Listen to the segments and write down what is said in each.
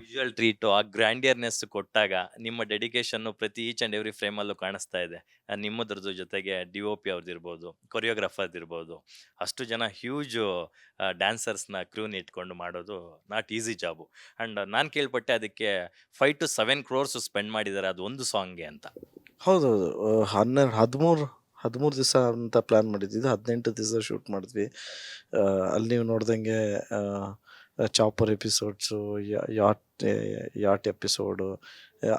Visual treat ಆ ಗ್ರ್ಯಾಂಡಿಯರ್ನೆಸ್ ಕೊಟ್ಟಾಗ ನಿಮ್ಮ ಡೆಡಿಕೇಶನ್ನು ಪ್ರತಿ ಈಚ್ ಆ್ಯಂಡ್ ಎವ್ರಿ ಫ್ರೇಮಲ್ಲೂ ಕಾಣಿಸ್ತಾ ಇದೆ. ನಿಮ್ಮದ್ರದ್ದು ಜೊತೆಗೆ ಡಿ ಒ ಪಿ ಅವ್ರದ್ದಿರ್ಬೋದು ಕೊರಿಯೋಗ್ರಾಫರ್ದು ಇರ್ಬೋದು ಅಷ್ಟು ಜನ ಹ್ಯೂಜ್ ಡ್ಯಾನ್ಸರ್ಸ್ನ ಕ್ರೂನ್ ಇಟ್ಕೊಂಡು ಮಾಡೋದು ನಾಟ್ ಈಸಿ ಜಾಬು ಆ್ಯಂಡ್ ನಾನು ಕೇಳ್ಪಟ್ಟೆ ಅದಕ್ಕೆ five to seven crores spend ಮಾಡಿದ್ದಾರೆ ಅದು ಒಂದು ಸಾಂಗ್ಗೆ ಅಂತ. ಹೌದೌದು. ಆ, ಹನ್ನೆರಡು ಹದಿಮೂರು ಹದಿಮೂರು ದಿವಸ ಅಂತ ಪ್ಲ್ಯಾನ್ ಮಾಡಿದ್ವಿ. ಹದಿನೆಂಟು ದಿವಸ ಶೂಟ್ ಮಾಡಿದ್ವಿ. ಅಲ್ಲಿ ನೀವು ನೋಡ್ದಂಗೆ chopper episodes yacht yacht episode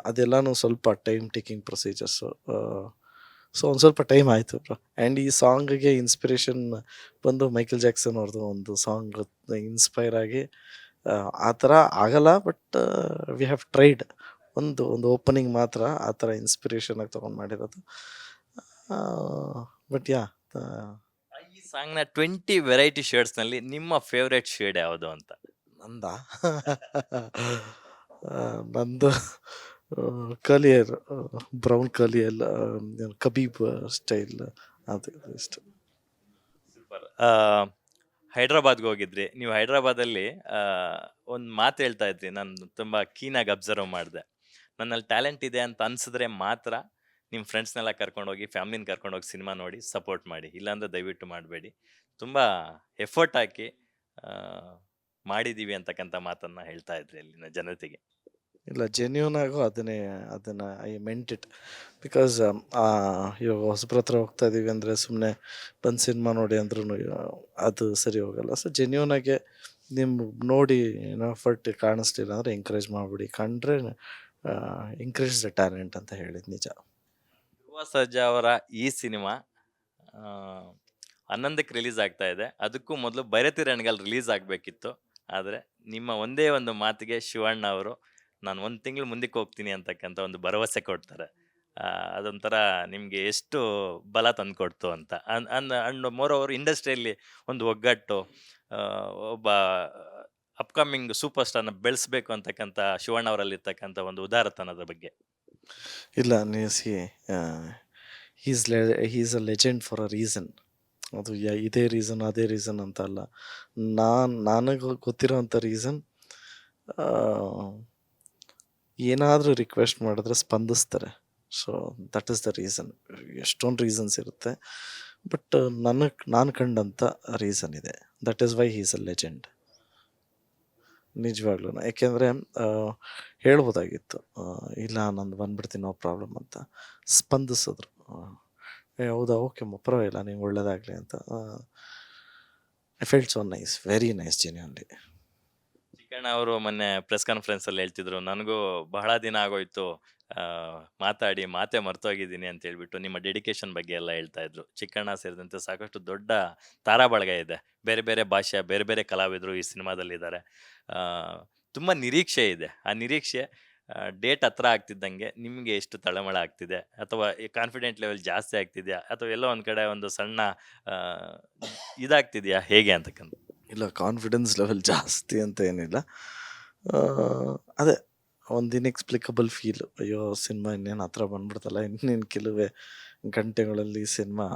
ಅದೆಲ್ಲನೂ ಸ್ವಲ್ಪ ಟೈಮ್ ಟೇಕಿಂಗ್ ಪ್ರೊಸೀಜರ್ಸು. ಸೊ ಒಂದು ಸ್ವಲ್ಪ ಟೈಮ್ ಆಯಿತು ಬ್ರೋ. ಆ್ಯಂಡ್ ಈ ಸಾಂಗ್ಗೆ ಇನ್ಸ್ಪಿರೇಷನ್ ಬಂದು ಮೈಕಲ್ ಜಾಕ್ಸನ್ ಅವ್ರದ್ದು ಒಂದು ಸಾಂಗ್ ಇನ್ಸ್ಪೈರ್ ಆಗಿ ಆ, ಥರ ಆಗಲ್ಲ ಬಟ್ ವಿ ಹ್ಯಾವ್ ಟ್ರೈಡ್. ಒಂದು ಒಂದು ಓಪನಿಂಗ್ ಮಾತ್ರ ಆ ಥರ ಇನ್ಸ್ಪಿರೇಷನ್ ಆಗಿ ತೊಗೊಂಡು ಮಾಡಿರೋದು. ಬಟ್ ಯಾ ಈ ಸಾಂಗ್ನ ಟ್ವೆಂಟಿ ವೆರೈಟಿ ಶೇಡ್ಸ್ನಲ್ಲಿ ನಿಮ್ಮ ಫೇವ್ರೇಟ್ ಶೇಡ್ ಯಾವುದು ಅಂತ? ನಂದ? ನಂದು ಕಲಿಯರ್ ಬ್ರೌನ್ ಕಲಿಯಲ್ಲ ಕಬೀಬ್ ಸ್ಟೈಲ್ ಅದು ಇಷ್ಟ. ಸೂಪರ್ ಹೈದ್ರಾಬಾದ್ಗೆ ಹೋಗಿದ್ರಿ. ನೀವು ಹೈದ್ರಾಬಾದಲ್ಲಿ ಒಂದು ಮಾತು ಹೇಳ್ತಾ ಇದ್ರಿ. ನಾನು ತುಂಬ ಕೀನಾಗಿ ಅಬ್ಸರ್ವ್ ಮಾಡಿದೆ. ನನ್ನಲ್ಲಿ ಟ್ಯಾಲೆಂಟ್ ಇದೆ ಅಂತ ಅನ್ಸಿದ್ರೆ ಮಾತ್ರ ನಿಮ್ಮ ಫ್ರೆಂಡ್ಸ್ನೆಲ್ಲ ಕರ್ಕೊಂಡೋಗಿ ಫ್ಯಾಮ್ಲಿನ ಕರ್ಕೊಂಡೋಗಿ ಸಿನಿಮಾ ನೋಡಿ ಸಪೋರ್ಟ್ ಮಾಡಿ. ಇಲ್ಲಾಂದರೆ ದಯವಿಟ್ಟು ಮಾಡಬೇಡಿ. ತುಂಬ ಎಫರ್ಟ್ ಹಾಕಿ ಆ, ಮಾಡಿದ್ದೀವಿ ಅಂತಕ್ಕಂಥ ಮಾತನ್ನ ಹೇಳ್ತಾ ಇದ್ರಿ ಅಲ್ಲಿನ ಜನತೆಗೆ. ಇಲ್ಲ ಜೆನ್ಯೂನ್ ಆಗು ಅದನ್ನೇ ಅದನ್ನು ಐ ಮೆಂಟ್ ಇಟ್ ಬಿಕಾಸ್ ಇವಾಗ ಹೊಸಬ್ರ ಹತ್ರ ಹೋಗ್ತಾ ಇದೀವಿ ಅಂದರೆ ಸುಮ್ಮನೆ ಬಂದು ಸಿನಿಮಾ ನೋಡಿ ಅಂದ್ರೂ ಅದು ಸರಿ ಹೋಗಲ್ಲ. ಸೊ ಜೆನ್ಯೂನ್ ಆಗಿ ನಿಮ್ಮ ನೋಡಿ ಏನೋ ಎಫರ್ಟ್ ಕಾಣಿಸ್ಲಿಲ್ಲ ಅಂದರೆ ಎಂಕರೇಜ್ ಮಾಡಿಬಿಡಿ. ಕಂಡ್ರೆ ಎಂಕರೇಜ್ ದ ಟ್ಯಾಲೆಂಟ್ ಅಂತ ಹೇಳಿದ್ ನಿಜ. ಯುವ ಸರ್ಜಾ ಅವರ ಈ ಸಿನಿಮಾ ಹನ್ನೊಂದಕ್ಕೆ ರಿಲೀಸ್ ಆಗ್ತಾ ಇದೆ. ಅದಕ್ಕೂ ಮೊದಲು ಬೈರತಿ ರಣಗಲ್ ರಿಲೀಸ್ ಆಗಬೇಕಿತ್ತು. ಆದರೆ ನಿಮ್ಮ ಒಂದೇ ಒಂದು ಮಾತಿಗೆ ಶಿವಣ್ಣ ಅವರು, ನಾನು ಒಂದು ತಿಂಗಳು ಮುಂದಕ್ಕೆ ಹೋಗ್ತೀನಿ ಅಂತಕ್ಕಂಥ ಒಂದು ಭರವಸೆ ಕೊಡ್ತಾರೆ. ಅದೊಂಥರ ನಿಮಗೆ ಎಷ್ಟು ಬಲ ತಂದುಕೊಡ್ತು ಅಂತ. ಅನ್ ಅಂಡ್ ಅಂಡ್ ಮೋರ್ ಅವರು ಇಂಡಸ್ಟ್ರಿಯಲ್ಲಿ ಒಂದು ಒಗ್ಗಟ್ಟು ಒಬ್ಬ ಅಪ್ಕಮಿಂಗ್ ಸೂಪರ್ ಸ್ಟಾರ್ನ ಬೆಳೆಸಬೇಕು ಅಂತಕ್ಕಂಥ ಶಿವಣ್ಣ ಅವರಲ್ಲಿರ್ತಕ್ಕಂಥ ಒಂದು ಉದಾರತನದ ಬಗ್ಗೆ. ಇಲ್ಲ see he's Le he's a legend for a reason ಅದು ಯ, ಇದೇ ರೀಸನ್ ಅದೇ ರೀಸನ್ ಅಂತ ಅಲ್ಲ ನಾನು ನನಗೆ ಗೊತ್ತಿರೋಂಥ ರೀಸನ್ ಏನಾದರೂ ರಿಕ್ವೆಸ್ಟ್ ಮಾಡಿದ್ರೆ ಸ್ಪಂದಿಸ್ತಾರೆ. So that is the reason ಎಷ್ಟೊಂದು ರೀಸನ್ಸ್ ಇರುತ್ತೆ. ಬಟ್ ನನಗೆ, ನಾನು ಕಂಡಂಥ ರೀಸನ್ ಇದೆ. That is why he's a legend ನಿಜವಾಗ್ಲೂ. ಯಾಕೆಂದರೆ ಹೇಳ್ಬೋದಾಗಿತ್ತು. ಇಲ್ಲ, ನಂದು ಬಂದ್ಬಿಡ್ತೀನಿ ನೋ ಪ್ರಾಬ್ಲಮ್ ಅಂತ. ಸ್ಪಂದಿಸಿದ್ರು. ಏ, ಹೌದಾ? ಓಕೆ ಪರವಾಗಿಲ್ಲ ನೀವು ಒಳ್ಳೇದಾಗಲಿ ಅಂತ. I feel so nice very nice genuinely Chikkanna ಅವರು ಮೊನ್ನೆ ಪ್ರೆಸ್ ಕಾನ್ಫರೆನ್ಸ್ ಅಲ್ಲಿ ಹೇಳ್ತಿದ್ರು, ನನಗೂ ಬಹಳ ದಿನ ಆಗೋಯ್ತು ಮಾತಾಡಿ, ಮಾತೆ ಮರ್ತೋಗಿದ್ದೀನಿ ಅಂತ ಹೇಳ್ಬಿಟ್ಟು ನಿಮ್ಮ ಡೆಡಿಕೇಶನ್ ಬಗ್ಗೆ ಎಲ್ಲ ಹೇಳ್ತಾ ಇದ್ರು. ಚಿಕ್ಕಣ್ಣ ಸೇರಿದಂತೆ ಸಾಕಷ್ಟು ದೊಡ್ಡ ತಾರಾಬಳಗ ಇದೆ. ಬೇರೆ ಬೇರೆ ಭಾಷೆ, ಬೇರೆ ಬೇರೆ ಕಲಾವಿದರು ಈ ಸಿನಿಮಾದಲ್ಲಿದ್ದಾರೆ. ತುಂಬ ನಿರೀಕ್ಷೆ ಇದೆ. ಆ ನಿರೀಕ್ಷೆ ಡೇಟ್ ಹತ್ರ ಆಗ್ತಿದ್ದಂಗೆ ನಿಮಗೆ ಎಷ್ಟು ತಳಮಳ ಆಗ್ತಿದೆ? ಅಥವಾ ಕಾನ್ಫಿಡೆಂಟ್ ಲೆವೆಲ್ ಜಾಸ್ತಿ ಆಗ್ತಿದೆಯಾ? ಅಥವಾ ಎಲ್ಲೋ ಒಂದು ಕಡೆ ಒಂದು ಸಣ್ಣ ಇದಾಗ್ತಿದೆಯಾ? ಹೇಗೆ ಅಂತಕ್ಕಂಥ ಇಲ್ಲ ಕಾನ್ಫಿಡೆನ್ಸ್ ಲೆವೆಲ್ ಜಾಸ್ತಿ ಅಂತ ಏನಿಲ್ಲ. ಅದೇ, ಒಂದು ಇನ್ಎಕ್ಸ್ಪ್ಲಿಕಬಲ್ ಫೀಲ್ ಅಯ್ಯೋ ಸಿನಿಮಾ ಇನ್ನೇನು ಹತ್ರ ಬಂದ್ಬಿಡ್ತಲ್ಲ. ಇನ್ನೇನು ಕೆಲವೇ ಗಂಟೆಗಳಲ್ಲಿ ಸಿನಿಮಾ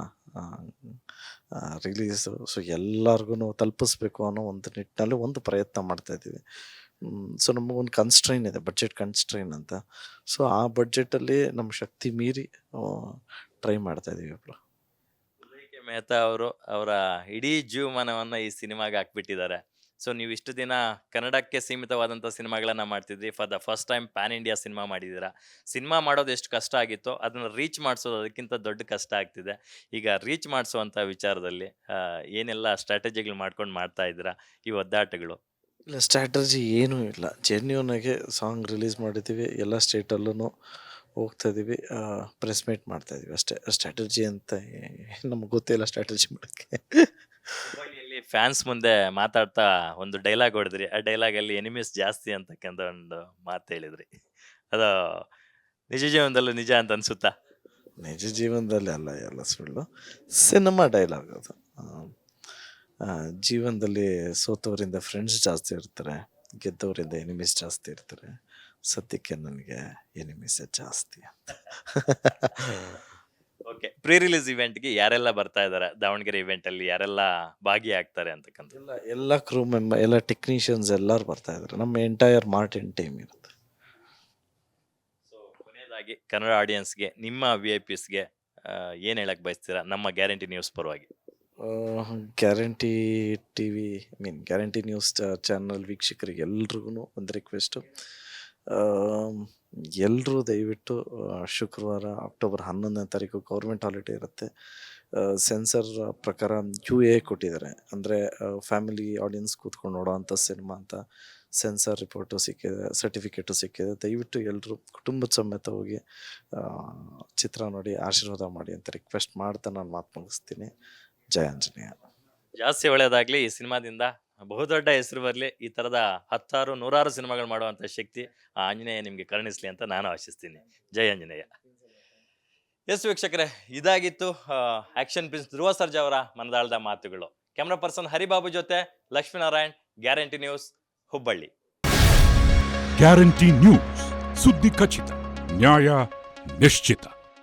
ರಿಲೀಸು ಸೊ ಎಲ್ಲರಿಗೂ ತಲುಪಿಸ್ಬೇಕು ಅನ್ನೋ ಒಂದು ನಿಟ್ಟಿನಲ್ಲಿ ಒಂದು ಪ್ರಯತ್ನ ಮಾಡ್ತಾ ಇದ್ದೀವಿ. ಸೊ ನಮಗೊಂದು ಕನ್ಸ್ಟ್ರೈನ್ ಇದೆ ಬಜೆಟ್ ಕನ್ಸ್ಟ್ರೈನ್ ಅಂತ. ಸೊ ಆ ಬಡ್ಜೆಟಲ್ಲಿ ನಮ್ಮ ಶಕ್ತಿ ಮೀರಿ ಟ್ರೈ ಮಾಡ್ತಾ ಇದ್ದೀವಿ ಬ್ರೋ. ಉದಯ್ ಮೆಹ್ತಾ ಅವರು ಅವರ ಇಡೀ ಜೀವಮಾನವನ್ನು ಈ ಸಿನಿಮಾಗೆ ಹಾಕ್ಬಿಟ್ಟಿದ್ದಾರೆ. ಸೊ ನೀವು ಇಷ್ಟು ದಿನ ಕನ್ನಡಕ್ಕೆ ಸೀಮಿತವಾದಂಥ ಸಿನಿಮಾಗಳನ್ನ ಮಾಡ್ತಿದ್ರಿ for the first time pan India cinema ಮಾಡಿದ್ದೀರಾ? ಸಿನಿಮಾ ಮಾಡೋದು ಎಷ್ಟು ಕಷ್ಟ ಆಗಿತ್ತೋ, ಅದನ್ನು ರೀಚ್ ಮಾಡಿಸೋದು ಅದಕ್ಕಿಂತ ದೊಡ್ಡ ಕಷ್ಟ ಆಗ್ತಿದೆ. ಈಗ ರೀಚ್ ಮಾಡಿಸುವಂಥ ವಿಚಾರದಲ್ಲಿ ಏನೆಲ್ಲ ಸ್ಟ್ರಾಟಜಿಗಳು ಮಾಡ್ಕೊಂಡು ಮಾಡ್ತಾ ಇದ್ದೀರಾ, ಈ ಒದ್ದಾಟಗಳು? ಇಲ್ಲ ಸ್ಟ್ರಾಟಜಿ ಏನೂ ಇಲ್ಲ. ಜೆನ್ಯೂನ್ ಆಗಿ ಸಾಂಗ್ ರಿಲೀಸ್ ಮಾಡಿದ್ದೀವಿ. ಎಲ್ಲ ಸ್ಟೇಟಲ್ಲೂ ಹೋಗ್ತಾ ಇದ್ದೀವಿ ಪ್ರೆಸ್ ಮೀಟ್ ಮಾಡ್ತಾ ಇದೀವಿ ಅಷ್ಟೇ. ಸ್ಟ್ರಾಟಜಿ ಅಂತ ನಮ್ಗೆ ಗೊತ್ತಿಲ್ಲ ಸ್ಟ್ರಾಟಜಿ ಮಾಡೋಕ್ಕೆ. ಫ್ಯಾನ್ಸ್ ಮುಂದೆ ಮಾತಾಡ್ತಾ ಒಂದು ಡೈಲಾಗ್ ಹೊಡೆದ್ರಿ. ಆ ಡೈಲಾಗಲ್ಲಿ ಎನಿಮೀಸ್ ಜಾಸ್ತಿ ಅಂತಕ್ಕಂಥ ಒಂದು ಮಾತು ಹೇಳಿದ್ರಿ. ಅದು ನಿಜ ಜೀವನದಲ್ಲೂ ನಿಜ ಅಂತ ಅನ್ಸುತ್ತಾ? ನಿಜ ಜೀವನದಲ್ಲಿ ಅಲ್ಲ ಎಲ್ಲ ಸುಳ್ಳು. ಸಿನಿಮಾ ಡೈಲಾಗ್ ಅದು. ಆ, ಜೀವನದಲ್ಲಿ ಸೋತವರಿಂದ ಫ್ರೆಂಡ್ಸ್ ಜಾಸ್ತಿ ಇರ್ತಾರೆ ಗೆದ್ದವರಿಂದ ಎನಿಮಿಸ್ ಜಾಸ್ತಿ ಇರ್ತಾರೆ. ಸದ್ಯಕ್ಕೆ ನನಗೆ ಎನಿಮಿಸ್ ಜಾಸ್ತಿ ಅಂತ. ಓಕೆ ಪ್ರೀ ರಿಲೀಸ್ ಇವೆಂಟ್ಗೆ ಯಾರೆಲ್ಲ ಬರ್ತಾ ಇದ್ದಾರೆ ದಾವಣಗೆರೆ ಇವೆಂಟಲ್ಲಿ ಯಾರೆಲ್ಲ ಭಾಗಿಯಾಗ್ತಾರೆ ಅಂತಕ್ಕಂಥ ಎಲ್ಲ ಎಲ್ಲ ಕ್ರೂ ಮೆಂಬರ್ ಎಲ್ಲ ಟೆಕ್ನಿಷಿಯನ್ಸ್ ಎಲ್ಲರೂ ಬರ್ತಾ ಇದ್ದಾರೆ ನಮ್ಮ ಎಂಟೈರ್ ಮಾರ್ಟಿನ್ ಟೀಮ್ ಇರುತ್ತೆ. ಸೊ ಕೊನೆಯದಾಗಿ ಕನ್ನಡ ಆಡಿಯನ್ಸ್ಗೆ ನಿಮ್ಮ ವಿ ಐ ಪಿಸ್ಗೆ ಏನು ಹೇಳಕ್ಕೆ ಬಯಸ್ತೀರಾ? ನಮ್ಮ ಗ್ಯಾರಂಟಿ ನ್ಯೂಸ್ ಪರವಾಗಿ. Guarantee T V mean Guarantee News channel ವೀಕ್ಷಕರಿಗೆ ಎಲ್ರಿಗೂ ಒಂದು ರಿಕ್ವೆಸ್ಟು ಎಲ್ಲರೂ ದಯವಿಟ್ಟು ಶುಕ್ರವಾರ ಅಕ್ಟೋಬರ್ ಹನ್ನೊಂದನೇ ತಾರೀಕು ಗೌರ್ಮೆಂಟ್ ಹಾಲಿಡೇ ಇರುತ್ತೆ. ಸೆನ್ಸರ್ ಪ್ರಕಾರ ಯು ಎ ಕೊಟ್ಟಿದ್ದಾರೆ. ಅಂದರೆ ಫ್ಯಾಮಿಲಿ ಆಡಿಯನ್ಸ್ ಕೂತ್ಕೊಂಡು ನೋಡೋವಂಥ ಸಿನಿಮಾ ಅಂತ ಸೆನ್ಸರ್ ರಿಪೋರ್ಟು ಸಿಕ್ಕಿದೆ ಸರ್ಟಿಫಿಕೇಟು ಸಿಕ್ಕಿದೆ. ದಯವಿಟ್ಟು ಎಲ್ಲರೂ ಕುಟುಂಬದ ಸಮೇತ ಹೋಗಿ ಚಿತ್ರ ನೋಡಿ, ಆಶೀರ್ವಾದ ಮಾಡಿ ಅಂತ ರಿಕ್ವೆಸ್ಟ್ ಮಾಡ್ತಾ ನಾನು ಮಾತು ಮುಗಿಸ್ತೀನಿ. ಜಯ ಆಂಜನೇಯ. ಜಾಸ್ತಿ ಒಳ್ಳೆಯದಾಗ್ಲಿ ಈ ಸಿನಿಮಾದಿಂದ ಬಹುದೊಡ್ಡ ಹೆಸರು ಬರಲಿ ಈ ತರದ ಹತ್ತಾರು ನೂರಾರು ಸಿನಿಮಾಗಳು ಮಾಡುವಂತ ಶಕ್ತಿ ಆ ಆಂಜನೇಯ ನಿಮ್ಗೆ ಕರುಣಿಸ್ಲಿ ಅಂತ ನಾನು ಆಶಿಸ್ತೀನಿ. ಜಯ ಆಂಜನೇಯ. ಎಸ್ ವೀಕ್ಷಕರೇ ಇದಾಗಿತ್ತು ಆಕ್ಷನ್ ಪ್ರಿನ್ಸ್ ಧ್ರುವ ಸರ್ಜಾ ಅವರ ಮನದಾಳದ ಮಾತುಗಳು. ಕ್ಯಾಮ್ರಾ ಪರ್ಸನ್ ಹರಿಬಾಬು ಜೊತೆ Lakshminarayan Guarantee News Hubballi. Guarantee News ಸುದ್ದಿ ಖಚಿತ ನ್ಯಾಯ ನಿಶ್ಚಿತ.